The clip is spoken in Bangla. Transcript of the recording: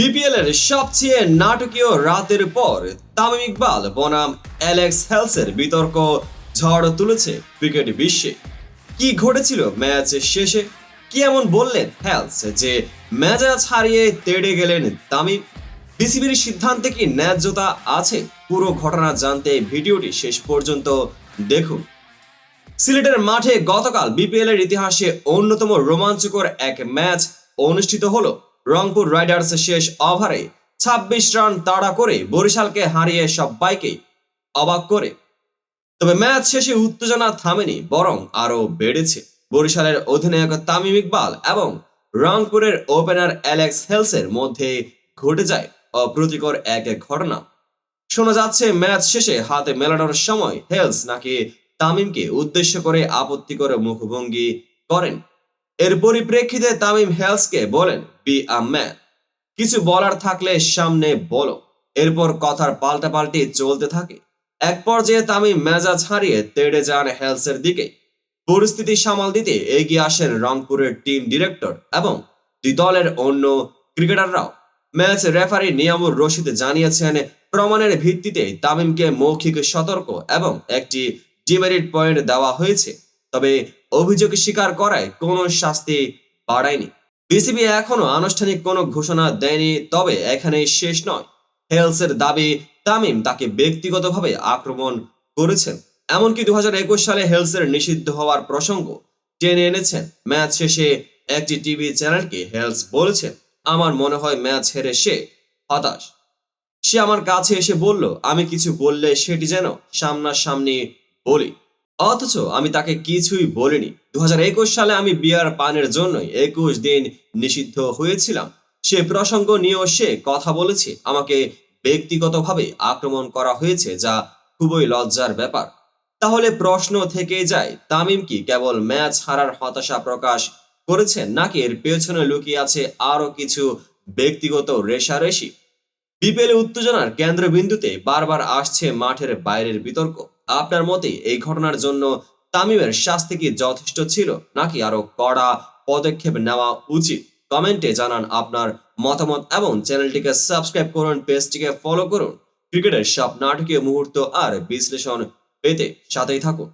বিপিএল এর সবচেয়ে নাটকীয় রাতের পর তামিম ইকবাল, বনাম অ্যালেক্স হেলসের বিতর্ক ঝড় তুলেছে ক্রিকেট বিশ্বে। কি ঘটেছিল ম্যাচ শেষে? কি এমন বললেন হেলস যে ম্যাচ হারিয়ে তেড়ে গেলেন তামিম? বিসিবির সিদ্ধান্তে কি ন্যায্যতা আছে? পুরো ঘটনা জানতে ভিডিওটি শেষ পর্যন্ত দেখুন। সিলেটের মাঠে গতকাল বিপিএল এর ইতিহাসে অন্যতম রোমাঞ্চকর এক ম্যাচ অনুষ্ঠিত হলো। রংপুর রাইডার্স শেষ ওভারে ছাব্বিশ রান তাড়া করে বরিশালকে হারিয়ে সবাইকে অবাক করে। তবে ম্যাচ শেষে উত্তেজনা থামেনি, বরং আরও বেড়েছে। বরিশালের অধিনায়ক তামিম ইকবাল এবং রংপুরের ওপেনার অ্যালেক্স হেলসের মধ্যে ঘটে যায় অপ্রীতিকর এক ঘটনা। শোনা যাচ্ছে, ম্যাচ শেষে হাতে মেলানোর সময় হেলস নাকি তামিমকে উদ্দেশ্য করে আপত্তিকর মুখভঙ্গি করেন। এর পরিপ্রেক্ষিতে তামিম হেলসকে বলেন বি আ ম্যান কিছু বলার থাকলে সামনে বলো। এরপর কথার পাল্টাপাল্টি চলতে থাকে। এক পর্যায়ে তামিম মেজাজ হারিয়ে তেড়ে যান হেলসের দিকে। পরিস্থিতি সামাল দিতে এগিয়ে আসেন রংপুরের টিম ডিরেক্টর এবং দুই দলের অন্য ক্রিকেটাররাও। ম্যাচ রেফারি নিয়ামুর রশিদ জানিয়েছেন, প্রমাণের ভিত্তিতে তামিমকে মৌখিক সতর্ক এবং একটি ডিমেরিট পয়েন্ট দেওয়া হয়েছে। তবে অভিযোগ স্বীকার করায় কোনো শাস্তি বাড়ায়নি। বিসিবি এখনও আনুষ্ঠানিক কোনো ঘোষণা দেয়নি, তবে এখানে শেষ নয়। হেলসের দাবি, তামিম তাকে ব্যক্তিগতভাবে আক্রমণ করেছেন। এমনকি দু সালে হেলসের নিষিদ্ধ হওয়ার প্রসঙ্গ টেনে এনেছেন। ম্যাচ শেষে একটি টিভি চ্যানেলকে হেলস বলেছেন, আমার মনে হয় ম্যাচ হেরে সে হতাশ। সে আমার কাছে এসে বলল, আমি কিছু বললে সেটি যেন সামনাসামনি বলি। অথচ আমি তাকে কিছুই বলিনি। দু হাজার একুশ সালে আমি বিয়ার পানের জন্যই একুশ দিন নিষিদ্ধ হয়েছিলাম। সে প্রসঙ্গ নিয়েও সে কথা বলেছে। আমাকে ব্যক্তিগতভাবে আক্রমণ করা হয়েছে, যা খুবই লজ্জার ব্যাপার। তাহলে প্রশ্ন থেকে যায়, তামিম কি কেবল ম্যাচ হারার হতাশা প্রকাশ করেছেন, নাকি এর পেছনে লুকিয়ে আছে আরও কিছু ব্যক্তিগত রেশারেশি বিপিএল উত্তেজনার কেন্দ্রবিন্দুতে বারবার আসছে মাঠের বাইরের বিতর্ক। আপনার মতে এই ঘটনার জন্য তামিমের শাস্তি কি যথেষ্ট ছিল নাকি আরও কড়া পদক্ষেপ নেওয়া উচিত? কমেন্টে জানান আপনার মতামত এবং চ্যানেলটিকে সাবস্ক্রাইব করুন, পেজটিকে ফলো করুন। ক্রিকেটের সব নাটকীয় মুহূর্ত আর বিশ্লেষণ পেতে সাথেই থাকুন।